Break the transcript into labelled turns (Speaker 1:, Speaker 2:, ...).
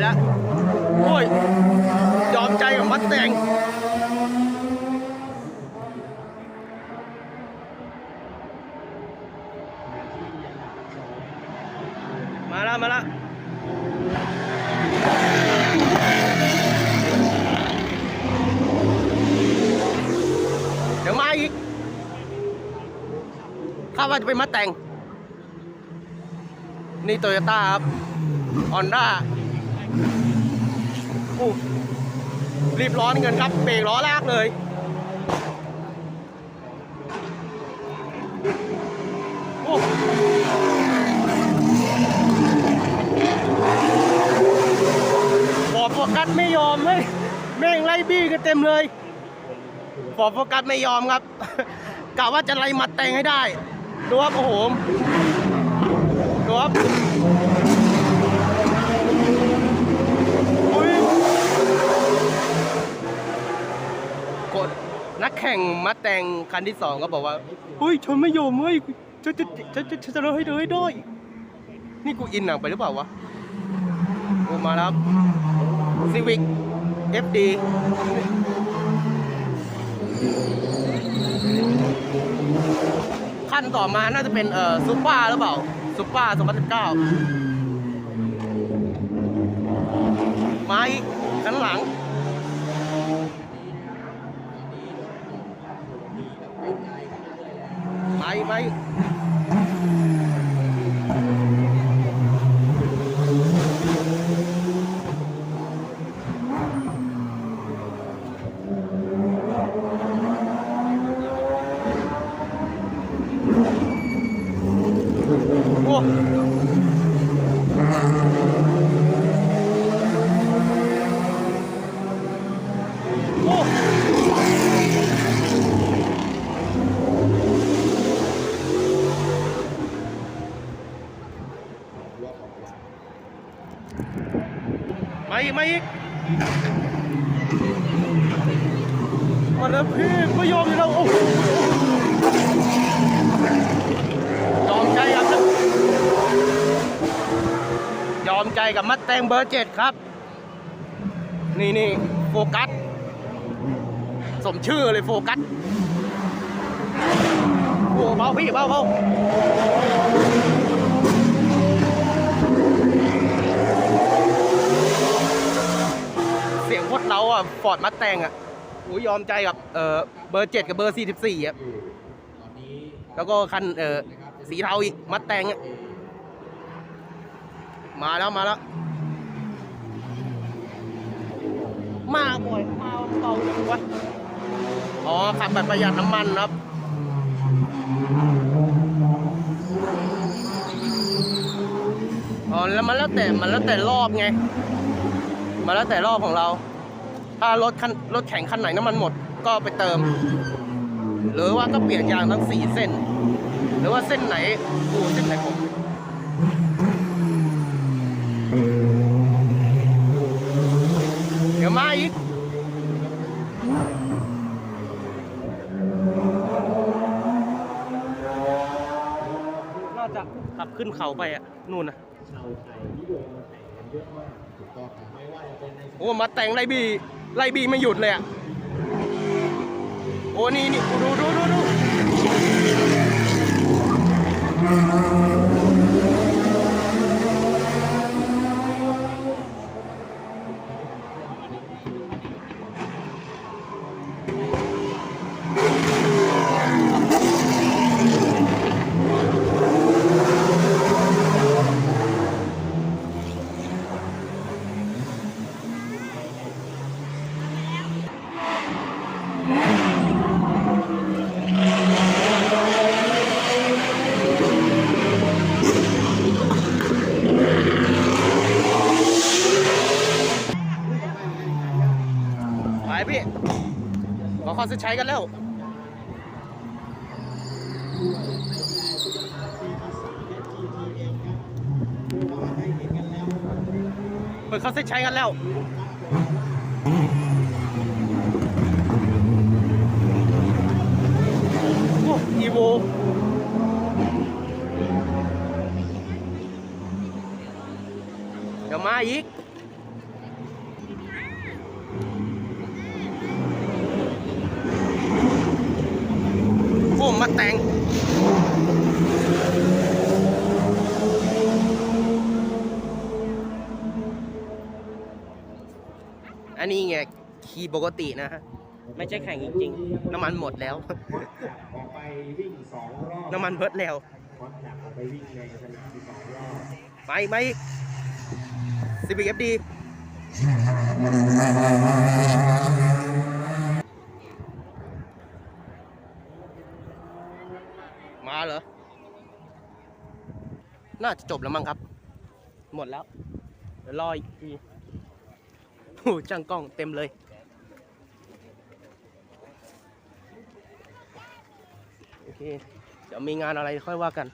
Speaker 1: แล้วโอ้ยยอมใจกับมัดแตงมาล้วมาล้วเดี๋ยวมาอีกคาดว่าจะเป็นมัดแต่ง นี่โตโยต้าครับฮอนด้า รีบร้อนเงินครับเบรกล้อแรกเลย โอ้ฟอร์โฟกัสไม่ยอมเลยแม่งไล่บี้กันเต็มเลยฟอร์โฟกัสไม่ยอมครับกะว่าจะไล่มัดแตงให้ได้ดูครับโอ้โห ข่งมัดแตงคันที่สองก็บอกว่าเฮ้ยชนไม่ยอมเฮ้ยจะจะจะจะจะจะเลยให้เลยด้วยนี่กูอินหนังไปหรือเปล่าวะกูมาแล้วซีวิก FD ขั้นต่อมาน่าจะเป็นเอ่อซูเปอร์หรือเปล่าซูเปอร์2019มาอีกข้างหลัง มาอีกมาอีกโอ้โอ้ มาอีก มาอีกมาแล้วพี่ไม่ยอมอยู่แล้วโอ้มใจครับ ยอม ใจกับมัดแตงเบอร์เจ็ดครับ นี่นี่โฟกัส สมชื่อเลยโฟกัสโอ้เบาพี่เบาเบาเสียงโคตรเราอะ ฟอร์ดมัดแตงอะโอ้ยยอมใจกับเออเบอร์เจ็ดกับเบอร์สี่สิบสี่อะแล้วก็คันเออสีเทาอีกมัดแตงอะ มาแล้วมาแล้ว มาบ่อยมาเบาจังวะอ๋อขับแบบประหยัดน้ำมันครับอ๋อแล้วมันแล้วแต่มันแล้วแต่รอบไง มันแล้วแต่รอบของเรา ถ้ารถคันรถแข่งคันไหนน้ำมันหมดก็ไปเติม หรือว่าก็เปลี่ยนยางทั้งสี่เส้น หรือว่าเส้นไหนกูเส้นไหนผม เดี๋ ยวมาอีกน่าจะขับขึ้นเขาไปอะนู่นนะ
Speaker 2: ชาวไทยนิยมมาแต่งกันเยอะมากถูกต้องครับไม่ว่าจะเป็นใน
Speaker 1: โอ้มาแต่งไล่บีไล่บีไม่หยุดเลยอะโอ้นี่นี่ดูดูดูดู ขอข้อซื้อใช้กันแล้ว เปิดเขาเซ็ตใช้กันแล้วโอ้อีโวเดี๋ยวมาอีก แต่งอันนี้ไงขี่ปกตินะฮะไม่ใช่แข่งจริงๆ น้ำมันหมดแล้ว
Speaker 2: ออกไปวิ่งสองรอบ
Speaker 1: น้ำมันเบิดแล้ว
Speaker 2: คอนดักออกไปวิ่งในสนามที่สองรอบ
Speaker 1: ไปไหมซีบีเอฟดีมา เหรอ น่าจะจบแล้วมั้งครับ หมดแล้ว เดี๋ยวรออีกทีโอ้โหช่างกล้องเต็มเลย โอเคเดี๋ยวมีงานอะไรค่อยว่ากัน